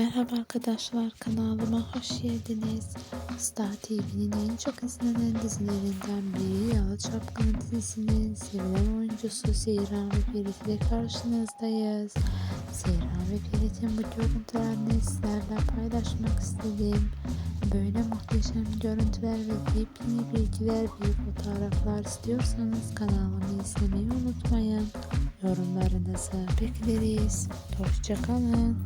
Merhaba arkadaşlar kanalıma hoş geldiniz. Star TV'nin en çok izlenen dizilerinden biri Yalı Çapkını dizisinin sevilen oyuncusu Seyran ve Ferit ile karşınızdayız. Seyran ve Ferit'in bu görüntülerini sizlerle paylaşmak istedim. Böyle muhteşem görüntüler ve yepyeni bilgiler ve fotoğraflar istiyorsanız kanalımı izlemeyi unutmayın. Yorumlarınızı bekleriz. Hoşçakalın.